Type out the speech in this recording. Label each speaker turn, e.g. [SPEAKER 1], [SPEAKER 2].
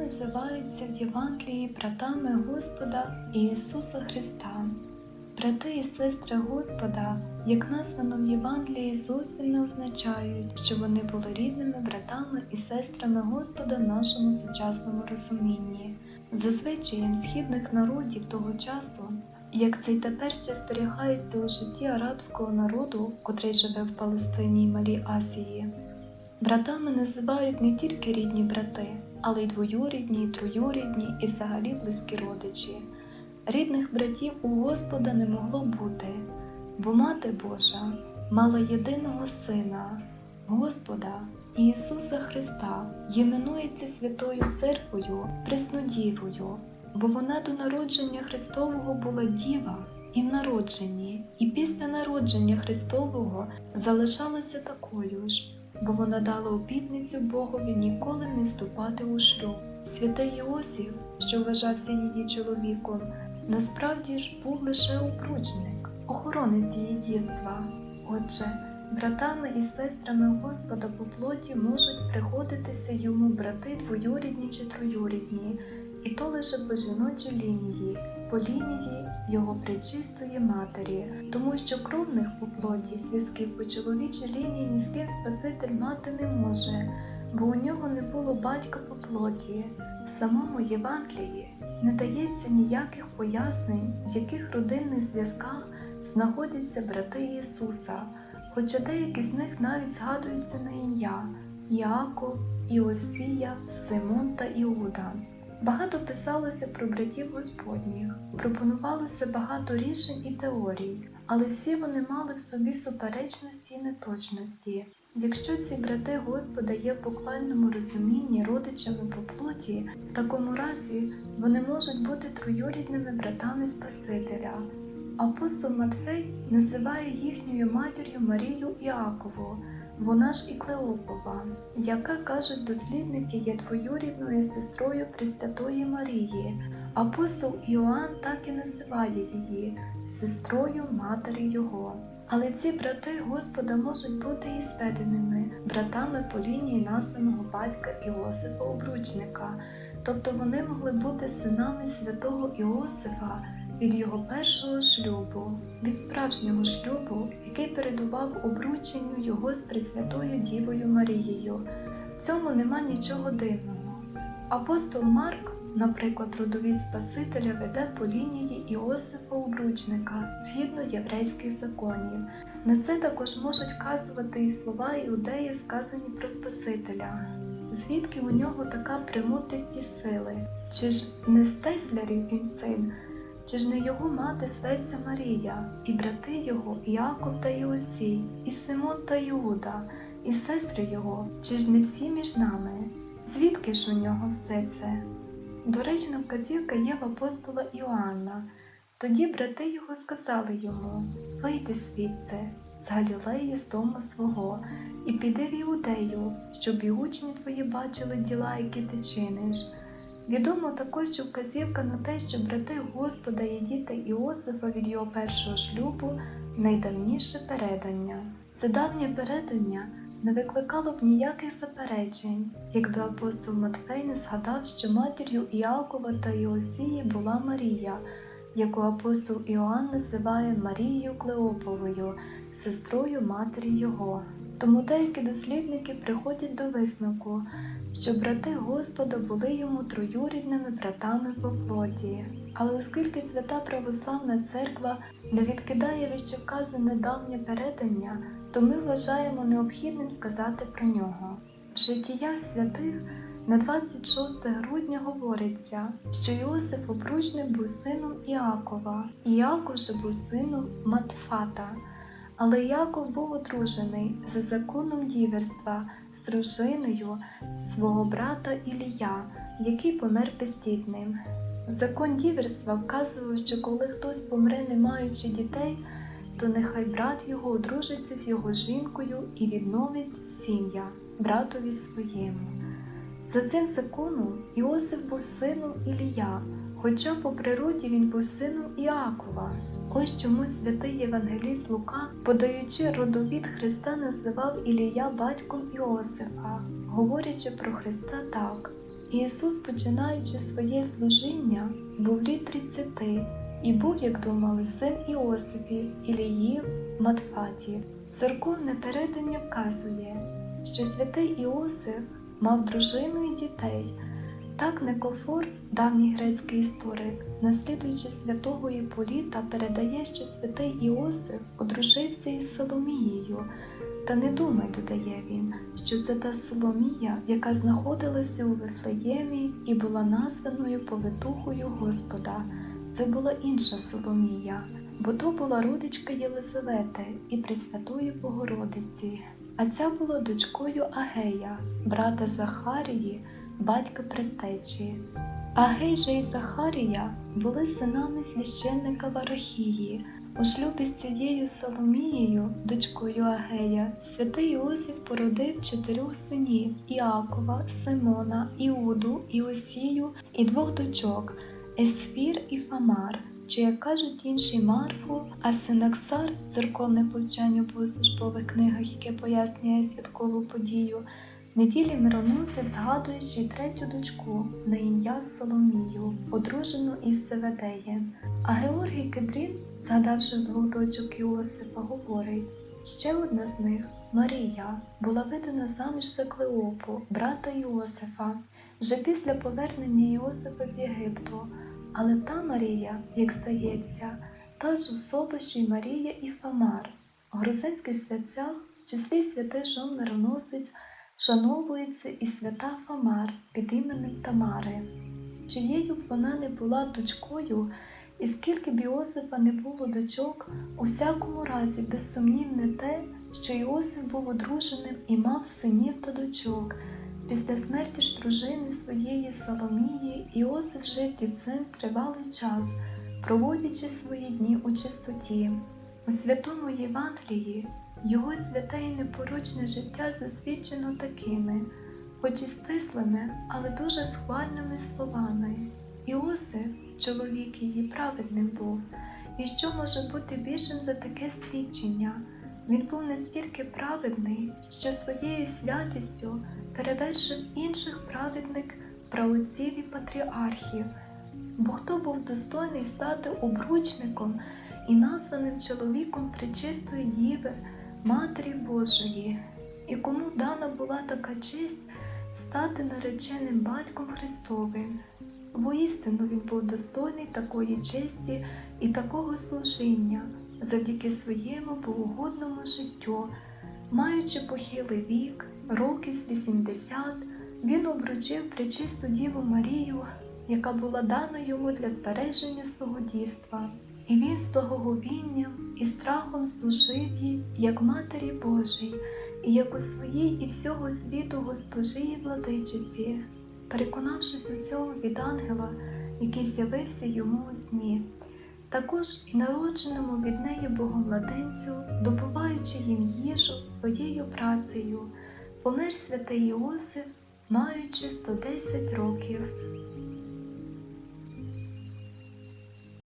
[SPEAKER 1] називаються в Євангелії братами Господа Ісуса Христа. Брати і сестри Господа, як названо в Євангелії, зовсім не означають, що вони були рідними братами і сестрами Господа в нашому сучасному розумінні. За звичаєм східних народів того часу, як це й тепер ще зберігається у житті арабського народу, котрий живе в Палестині і Малій Асії. Братами називають не тільки рідні брати, але й двоюрідні, троюрідні і взагалі близькі родичі. Рідних братів у Господа не могло бути, бо Мати Божа мала єдиного Сина, Господа Ісуса Христа, іменується Святою Церквою, Преснодівою, бо вона до народження Христового була діва і в народженні, і після народження Христового залишалася такою ж, бо вона дала обітницю Богові ніколи не вступати у шлюб. Святий Йосиф, що вважався її чоловіком, насправді ж був лише опручник, охоронець її дівства. Отже, братами і сестрами Господа по плоті можуть приходитися йому брати двоюрідні чи троюрідні, і то лише по жіночій лінії, по лінії його пречистої матері, тому що кровних по плоті зв'язків по чоловічій лінії ні з ким Спаситель мати не може, бо у нього не було батька по плоті. В самому Євангелії не дається ніяких пояснень, в яких родинних зв'язках знаходяться брати Ісуса, хоча деякі з них навіть згадуються на ім'я Іаков, Іосія, Симон та Іуда. Багато писалося про братів Господніх, пропонувалося багато рішень і теорій, але всі вони мали в собі суперечності і неточності. Якщо ці брати Господа є в буквальному розумінні родичами по плоті, в такому разі вони можуть бути троюрідними братами Спасителя. Апостол Матфей називає їхньою матір'ю Марію Іакову, вона ж і Клеопова, яка кажуть дослідники є двоюрідною сестрою Пресвятої Марії. Апостол Іоанн так і називає її сестрою матері його. Але ці брати Господа можуть бути і зведеними братами по лінії названого батька Іосифа Обручника, тобто вони могли бути синами святого Іосифа від його першого шлюбу, від справжнього шлюбу, який передував обрученню його з Пресвятою Дівою Марією. В цьому нема нічого дивного. Апостол Марк, наприклад, родовід Спасителя веде по лінії Іосифа Обручника згідно єврейських законів. На це також можуть вказувати і слова іудеїв, сказані про Спасителя. Звідки у нього така премудрість і сили? Чи ж не з Теслярів він син? Чи ж не його мати Светця Марія, і брати його Іаков та Іосій, і Симон та Іуда, і сестри його, чи ж не всі між нами? Звідки ж у нього все це? Доречна вказівка є в апостола Іоанна. Тоді брати його сказали йому Вийди звідси, з Галілеї з дому свого, і піди в Іудею, щоб і учні твої бачили діла, які ти чиниш. Відомо також, що вказівка на те, що брати Господа є діти Іосифа від його першого шлюбу найдавніше передання. Це давнє передання не викликало б ніяких заперечень, якби апостол Матфей не згадав, що матір'ю Іакова та Іосії була Марія, яку апостол Іоанн називає Марією Клеоповою, сестрою матері його. Тому деякі дослідники приходять до висновку, що брати Господа були йому троюрідними братами по плоті. Але оскільки свята православна церква не відкидає вищевказане давнє передання, то ми вважаємо необхідним сказати про нього. В життях святих на 26 грудня говориться, що Іосиф Обручник був сином Іакова, Іаков же був сином Матфата. Але Яков був одружений за законом діверства з дружиною свого брата Ілія, який помер бездітним. Закон діверства вказував, що коли хтось помре, не маючи дітей, то нехай брат його одружиться з його жінкою і відновить сім'я братові своєму. За цим законом Іосиф був сином Ілія, хоча по природі він був сином Іакова. Ось чому святий Євангеліст Лука, подаючи родовід Христа, називав Ілія батьком Іосифа, говорячи про Христа так: Ісус, починаючи своє служіння, був літ 30 і був, як думали, син Іосифів, Іліїв, Матфатів. Церковне передання вказує, що святий Іосиф мав дружину і дітей. Так Никофор, давній грецький історик, наслідуючи святого Іполіта, передає, що святий Іосиф одружився із Соломією. Та не думай, додає він, що це та Соломія, яка знаходилася у Вифлеємі і була названою повитухою Господа. Це була інша Соломія, бо то була родичка Єлизавети і Пресвятої Богородиці, а ця була дочкою Агея, брата Захарії, батька предтечі. Агей же і Захарія були синами священника Варахії. У шлюбі з цією Соломією, дочкою Агея, святий Іосиф породив чотирьох синів Іакова, Симона, Іуду, Іосію і двох дочок Есфір і Фамар, чи, як кажуть інші Марфу, а Синаксар, церковне повчання по службових книгах, яке пояснює святкову подію, неділі мироносець згадує ще й третю дочку на ім'я Соломію, одружену із Севедеєм. А Георгій Кедрін, згадавши двох дочок Іосифа, говорить: ще одна з них, Марія, була видана заміж за Клеопу, брата Іосифа, вже після повернення Іосифа з Єгипту. Але та Марія, як здається, та ж особа, що й Марія і Фамар. У грузинських святцях, в числі святий Жон Мироносець, шановується і свята Фамар під іменем Тамари. Чиєю б вона не була дочкою, і скільки б Іосифа не було дочок, у всякому разі безсумнівне те, що Іосиф був одруженим і мав синів та дочок. Після смерті ж дружини своєї Соломії Іосиф жив дівцем тривалий час, проводячи свої дні у чистоті. У святому Євангелії його святе і непорочне життя засвідчено такими, хоч і стислими, але дуже схвальними словами. Іосиф, чоловік її праведним був, і що може бути більшим за таке свідчення? Він був настільки праведний, що своєю святістю перевершив інших праведних праотців і патріархів, бо хто був достойний стати обручником і названим чоловіком пречистої діви, Матері Божої, і кому дана була така честь стати нареченим батьком Христовим. Воістину він був достойний такої честі і такого служіння завдяки своєму богоугодному життю, маючи похилий вік, років з 80, він обручив пречисту Діву Марію, яка була дана йому для збереження свого дівства. І він з благоговінням і страхом служив їй, як Матері Божій, і як у своїй і всього світу госпожі і владичиці, переконавшись у цьому від ангела, який з'явився йому у сні, також і народженому від неї богомладенцю, добуваючи їм їжу своєю працею, помер святий Іосиф, маючи 110 років.